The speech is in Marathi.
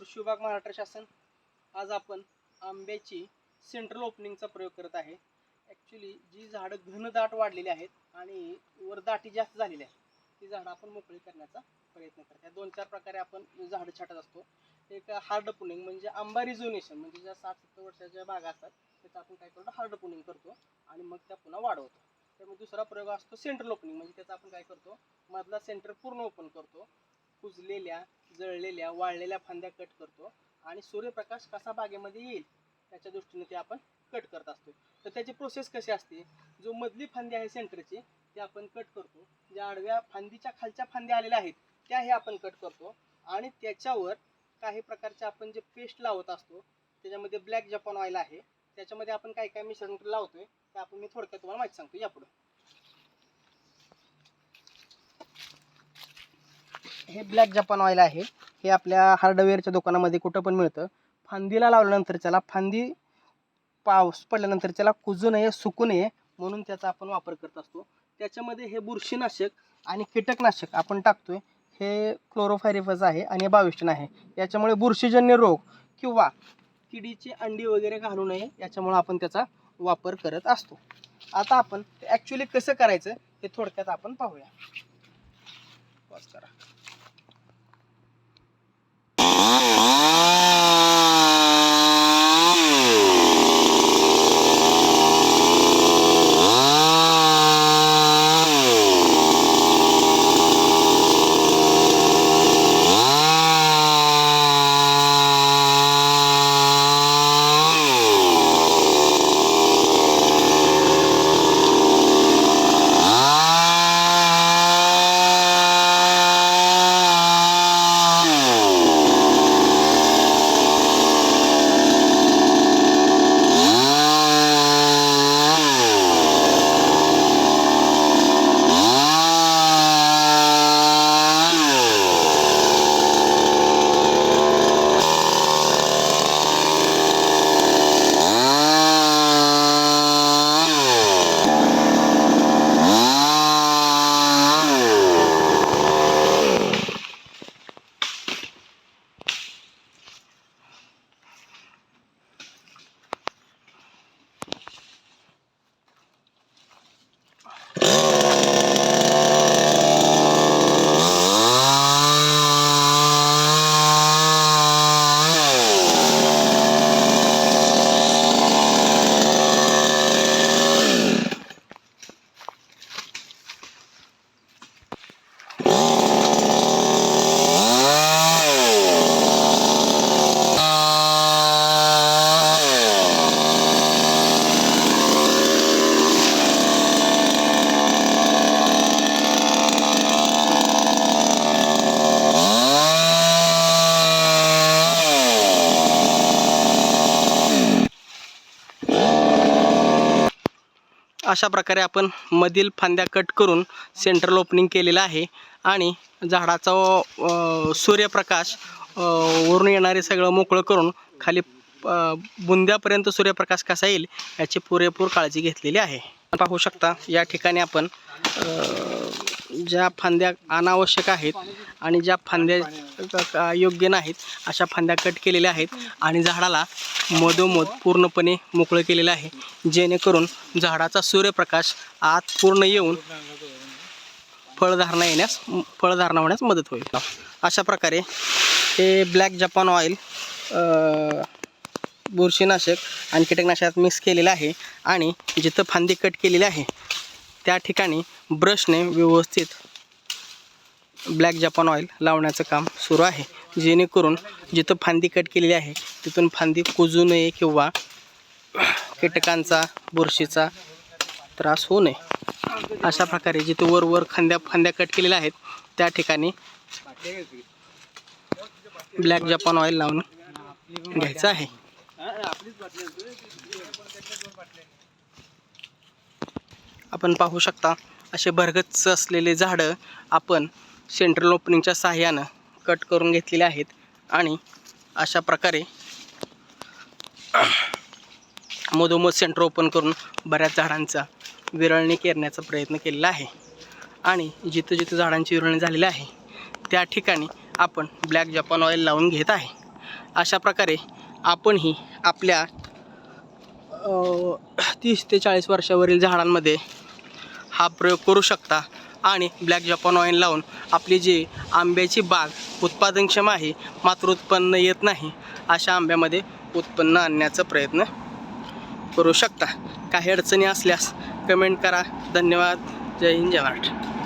कृषी विभाग महाराष्ट्र शासन आज आपण आंब्याची सेंट्रल ओपनिंगचा प्रयोग करत आहे. ॲक्च्युली जी झाडं घनदाट वाढलेली आहेत आणि वर दाटी जास्त झालेली आहे ती झाडं आपण मोकळी करण्याचा प्रयत्न करतो या दोन चार प्रकारे आपण झाडं छाटत असतो. एक हार्ड पुनिंग म्हणजे आंबा रिझोनेशन म्हणजे ज्या साठ सत्तर वर्षाच्या बागा असतात त्याचं आपण काय करतो? हार्ड पुनिंग करतो आणि मग त्या पुन्हा वाढवतो. त्यामुळे दुसरा प्रयोग असतो सेंट्रल ओपनिंग म्हणजे त्याचा आपण काय करतो? मधला सेंटर पूर्ण ओपन करतो. कुजलेल्या जळलेल्या वाळलेल्या फांद्या कट करतो आणि सूर्यप्रकाश कसा बागेमध्ये येईल त्याच्या दृष्टीने ते आपण कट करत असतो. तर त्याची प्रोसेस कशी असते? जो मधली फांदी आहे सेंटरची ते आपण कट करतो. ज्या आडव्या फांदीच्या खालच्या फांद्या आलेल्या आहेत त्या हे आपण कट करतो. आणि त्याच्यावर काही प्रकारचे आपण जे पेस्ट लावत असतो त्याच्यामध्ये ब्लॅक जपान ऑइल आहे त्याच्यामध्ये आपण काय काय मिश्रण लावतोय ते आपण मी थोडक्यात तुम्हाला माहिती सांगतो यापुढे. हे ब्लॅक जपान ऑइल आहे. हे आपल्या हार्डवेअरच्या दुकानामध्ये कुठं पण मिळतं. फांदीला लावल्यानंतर त्याला फांदी पाऊस पडल्यानंतर त्याला कुजू नये सुकू नये म्हणून त्याचा आपण वापर करत असतो. त्याच्यामध्ये हे बुरशीनाशक आणि कीटकनाशक आपण टाकतोय. हे क्लोरोफायरिफस आहे आणि हे आहे याच्यामुळे बुरशीजन्य रोग किंवा किडीची अंडी वगैरे घालू नये याच्यामुळे आपण त्याचा वापर करत असतो. आता आपण ॲक्च्युली कसं करायचं हे थोडक्यात आपण पाहूया. करा. अशा प्रकारे आपण मधील फांद्या कट करून सेंट्रल ओपनिंग केलेलं आहे. आणि झाडाचा सूर्यप्रकाश वरून येणारे सगळं मोकळं करून खाली बुंद्यापर्यंत सूर्यप्रकाश कसा येईल याची पुरेपूर काळजी घेतलेली आहे. पाहू शकता या ठिकाणी आपण ज्या फांद्या अनावश्यक आहेत आणि ज्या फांद्या योग्य नाहीत अशा फांद्या कट केलेल्या आहेत आणि झाडाला मधोमध पूर्णपणे मोकळं केलेलं आहे. जेणेकरून झाडाचा सूर्यप्रकाश आत पूर्ण येऊन फळधारणा येण्यास फळधारणा होण्यास मदत होईल. अशा प्रकारे हे ब्लॅक जपान ऑइल बुरशीनाशक आणि कीटकनाशकात मिक्स केलेलं आहे आणि जिथं फांदी कट केलेली आहे त्या ठिकाणी ब्रशने व्यवस्थित ब्लॅक जपान ऑइल लावण्याचं काम सुरू आहे. जेणेकरून जिथं फांदी कट केलेली आहे तिथून फांदी कुजू नये किंवा कीटकांचा बुरशीचा त्रास होऊ नये. अशा प्रकारे जिथे वर वर खांद्या फांद्या कट केलेल्या आहेत त्या ठिकाणी ब्लॅक जपान ऑइल लावून घ्यायचं आहे. आपण पाहू शकता असे भरगच्च असलेले झाडं आपण सेंट्रल ओपनिंगच्या सहाय्यानं कट करून घेतलेले आहेत. आणि अशा प्रकारे मधोमध सेंटर ओपन करून बऱ्याच झाडांचा विरळणी करण्याचा प्रयत्न केलेला आहे. आणि जिथं जिथं झाडांची विरळणी झालेली आहे त्या ठिकाणी आपण ब्लॅक जपान ऑइल लावून घेत आहे. अशा प्रकारे आपणही आपल्या तीस ते चाळीस वर्षावरील झाडांमध्ये हा प्रयोग करू शकता. आणि ब्लॅक जपान ऑइल लावून आपली जी आंब्याची बाग उत्पादनक्षम आहे मात्र उत्पन्न येत नाही अशा आंब्यामध्ये उत्पन्न आणण्याचा प्रयत्न करू शकता. काही अडचणी असल्यास कमेंट करा. धन्यवाद. जय हिंद जय महाराष्ट्र.